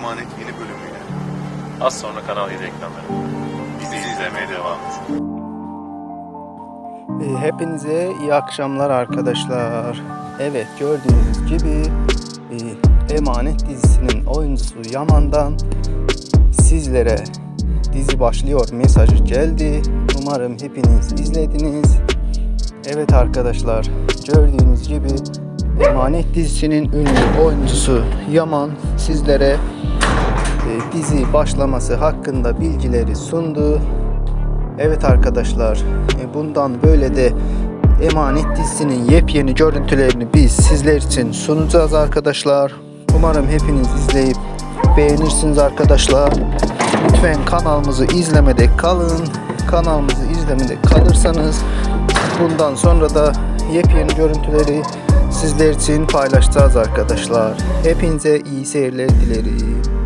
Emanet yeni bölümüyle. Az sonra Kanal 7 ekranlarında. Bizi izlemeye devam edin. Ee, Hepinize iyi akşamlar arkadaşlar. Evet gördüğünüz gibi e, Emanet dizisinin oyuncusu Yaman'dan sizlere dizi başlıyor mesajı geldi. Umarım hepiniz izlediniz. Evet arkadaşlar gördüğünüz gibi Emanet dizisinin ünlü oyuncusu Yaman sizlere dizi başlaması hakkında bilgileri sundu. Evet arkadaşlar, e, bundan böyle de Emanet dizisinin yepyeni görüntülerini biz sizler için sunacağız arkadaşlar. Umarım hepiniz izleyip beğenirsiniz arkadaşlar. Lütfen kanalımızı izlemede kalın. Kanalımızı izlemede kalırsanız bundan sonra da yepyeni görüntüleri sizler için paylaşacağız arkadaşlar. Hepinize iyi seyirler dilerim.